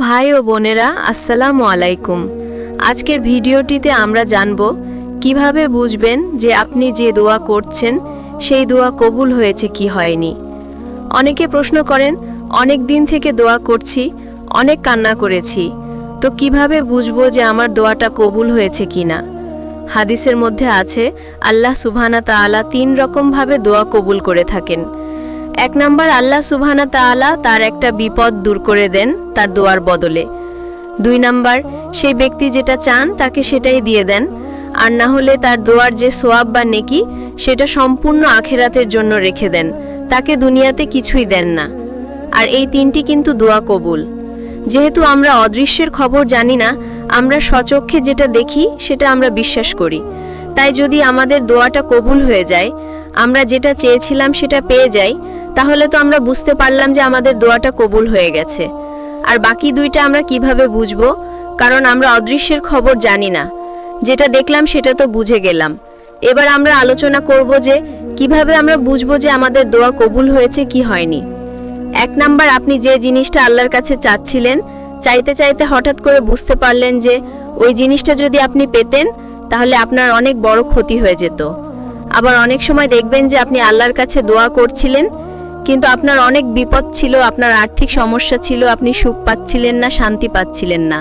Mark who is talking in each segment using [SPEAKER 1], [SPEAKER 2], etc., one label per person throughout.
[SPEAKER 1] ভাই ও বোনেরা, আসসালামু আলাইকুম। আজকের ভিডিওটিতে আমরা জানব কীভাবে বুঝবেন যে আপনি যে দোয়া করছেন, সেই দোয়া কবুল হয়েছে কি হয়নি। অনেকে প্রশ্ন করেন, অনেক দিন থেকে দোয়া করছি, অনেক কান্না করেছি। তো কীভাবে বুঝব যে আমার দোয়াটা কবুল হয়েছে কিনা? হাদিসের মধ্যে আছে, আল্লাহ সুবহানা তাআলা তিন রকমভাবে দোয়া কবুল করে থাকেন। এক নম্বর আল্লাহ সুবহানা তাআলা তার একটা বিপদ দূর করে দেন তার দোয়ার বদলে। দুই নাম্বার, সেই ব্যক্তি যেটা চান তাকে সেটাই দিয়ে দেন। আর না হলে তার দোয়ার যে সোয়াব বা নেকি, সেটা সম্পূর্ণ আখেরাতের জন্য রেখে দেন। তাকে দুনিয়াতে কিছুই দেন না। আর এই তিনটি কিন্তু দোয়া কবুল। যেহেতু আমরা অদৃশ্যের খবর জানি না, আমরা সচক্ষে যেটা দেখি, সেটা আমরা বিশ্বাস করি। তাই যদি আমাদের দোয়াটা কবুল হয়ে যায়, আমরা যেটা চেয়েছিলাম সেটা পেয়ে যাই তাহলে তো আমরা বুঝতে পারলাম যে আমাদের দোয়াটা কবুল হয়ে গেছে। আর বাকি দুইটা আমরা কীভাবে বুঝব? কারণ আমরা অদৃশ্যের খবর জানি না। যেটা দেখলাম সেটা তো বুঝে গেলাম। এবার আমরা আলোচনা করব যে কীভাবে আমরা বুঝব যে আমাদের দোয়া কবুল হয়েছে কি হয়নি। এক নাম্বার, আপনি যে জিনিসটা আল্লাহর কাছে চাচ্ছিলেন, চাইতে চাইতে হঠাৎ করে বুঝতে পারলেন যে ওই জিনিসটা যদি আপনি পেতেন, তাহলে আপনার অনেক বড় ক্ষতি হয়ে যেত। আবার অনেক সময় দেখবেন যে আপনি আল্লাহর কাছে দোয়া করছিলেন কিন্তু আপনার অনেক বিপদ ছিল, আপনার আর্থিক সমস্যা ছিল, আপনি সুখ পাচ্ছিলেন না, শান্তি পাচ্ছিলেন না।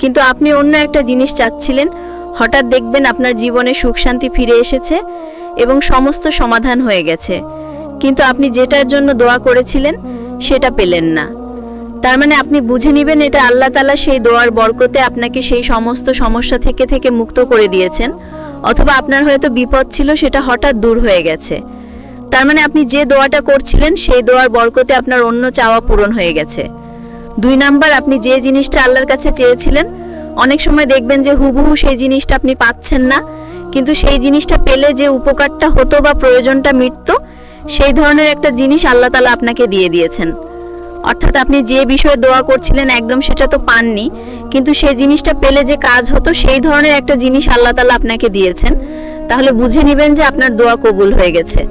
[SPEAKER 1] কিন্তু আপনি অন্য একটা জিনিস চাচ্ছিলেন, হঠাৎ দেখবেন আপনার জীবনে সুখ শান্তি ফিরে এসেছে এবং সমস্ত সমাধান হয়ে গেছে। কিন্তু আপনি যেটার জন্য দোয়া করেছিলেন, সেটা পেলেন না। তার মানে আপনি বুঝে নেবেন এটা আল্লাহ তালা সেই দোয়ার বরকতে আপনাকে সেই সমস্ত সমস্যা থেকে থেকে মুক্ত করে দিয়েছেন, অথবা আপনার হয়তো বিপদ ছিল, সেটা হঠাৎ দূর হয়ে গেছে। তার মানে আপনি যে দোয়াটা করছিলেন, সেই দোয়ার বরকতে আপনার অন্য চাওয়া পূরণ হয়ে গেছে। দুই নাম্বার, আপনি যে জিনিসটা আল্লাহর কাছে চেয়েছিলেন, অনেক সময় দেখবেন যে হুবহু সেই জিনিসটা আপনি পাচ্ছেন না, কিন্তু সেই জিনিসটা পেলে যে উপকারটা হতো বা প্রয়োজনটা মিটত, সেই ধরনের একটা জিনিস আল্লাহ তালা আপনাকে দিয়ে দিয়েছেন। অর্থাৎ আপনি যে বিষয়ে দোয়া করছিলেন, একদম সেটা তো পাননি, কিন্তু সেই জিনিসটা পেলে যে কাজ হতো, সেই ধরনের একটা জিনিস আল্লাহ তালা আপনাকে দিয়েছেন। তাহলে বুঝে নেবেন যে আপনার দোয়া কবুল হয়ে গেছে।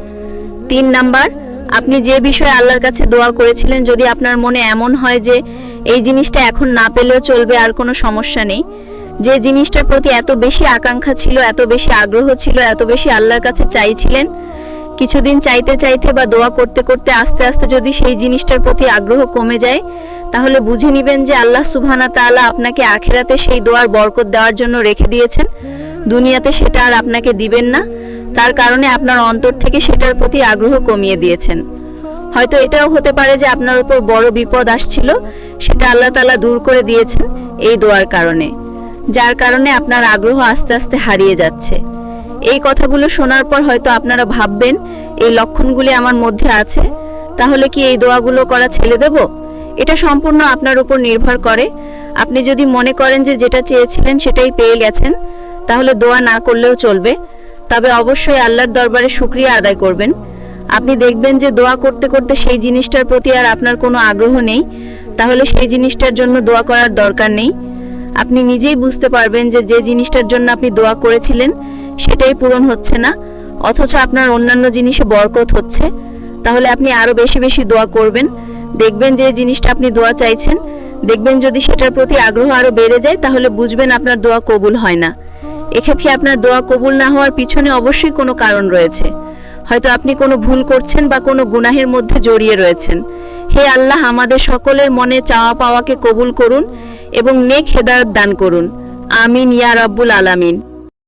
[SPEAKER 1] তিন নাম্বার, আপনি যে বিষয়ে আল্লাহর কাছে দোয়া করেছিলেন, যদি আপনার মনে এমন হয় যে এই জিনিসটা এখন না পেলেও চলবে, আর কোনো সমস্যা নেই। যে জিনিসটার প্রতি এত বেশি আকাঙ্ক্ষা ছিল, এত বেশি আগ্রহ ছিল, এত বেশি আল্লাহর কাছে চাইছিলেন, কিছুদিন চাইতে চাইতে বা দোয়া করতে করতে আস্তে আস্তে যদি সেই জিনিসটার প্রতি আগ্রহ কমে যায়, তাহলে বুঝে নেবেন যে আল্লাহ সুবহানা তাআলা আপনাকে আখেরাতে সেই দোয়ার বরকত দেওয়ার জন্য রেখে দিয়েছেন। দুনিয়াতে সেটা আর আপনাকে দিবেন না। তার কারণে আপনার অন্তর থেকে সেটার প্রতি আগ্রহ কমিয়ে দিয়েছেন। হয়তো এটাও হতে পারে যে আপনার উপর বড় বিপদ আসছিল, সেটা আল্লাহ তাআলা দূর করে দিয়েছেন এই দোয়ার কারণে, যার কারণে আপনার আগ্রহ আস্তে আস্তে হারিয়ে যাচ্ছে। এই কথাগুলো শোনার পর হয়তো আপনারা ভাববেন, এই লক্ষণগুলি আমার মধ্যে আছে, তাহলে কি এই দোয়াগুলো করা ছেড়ে দেব? এটা সম্পূর্ণ আপনার উপর নির্ভর করে। আপনি যদি মনে করেন যে যেটা চেয়েছিলেন সেটাই পেয়ে গেছেন, তাহলে দোয়া না করলেও চলবে। তবে অবশ্যই আল্লাহর দরবারে শুক্রিয়া আদায় করবেন। আপনি দেখবেন যে দোয়া করতে করতে সেই জিনিসটার প্রতি আর আপনার কোনো আগ্রহ নেই। তাহলে সেই জিনিসটার জন্য দোয়া করার দরকার নেই। আপনি নিজেই বুঝতে পারবেন যে যে জিনিসটার জন্য আপনি দোয়া করেছিলেন, সেটাই পূরণ হচ্ছে না। অথচ আপনার অন্যান্য জিনিসে বরকত হচ্ছে। তাহলে আপনি আরও বেশি বেশি দোয়া করবেন। দেখবেন যে জিনিসটা আপনি দোয়া চাইছেন। দেখবেন যদি সেটার প্রতি আগ্রহ আরও বেড়ে যায়, তাহলে বুঝবেন আপনার দোয়া কবুল হয় না। এক্ষেত্রে আপনার দোয়া কবুল না হওয়ার পিছনে অবশ্যই কোনো কারণ রয়েছে। হয়তো আপনি কোনো ভুল করছেন বা কোনো গুনাহের মধ্যে জড়িয়ে রয়েছেন। হে আল্লাহ, আমাদের সকলের মনে চাওয়া পাওয়াকে কবুল করুন এবং নেক হেদায়ত দান করুন। আমিন ইয়া রব্বুল আলামিন।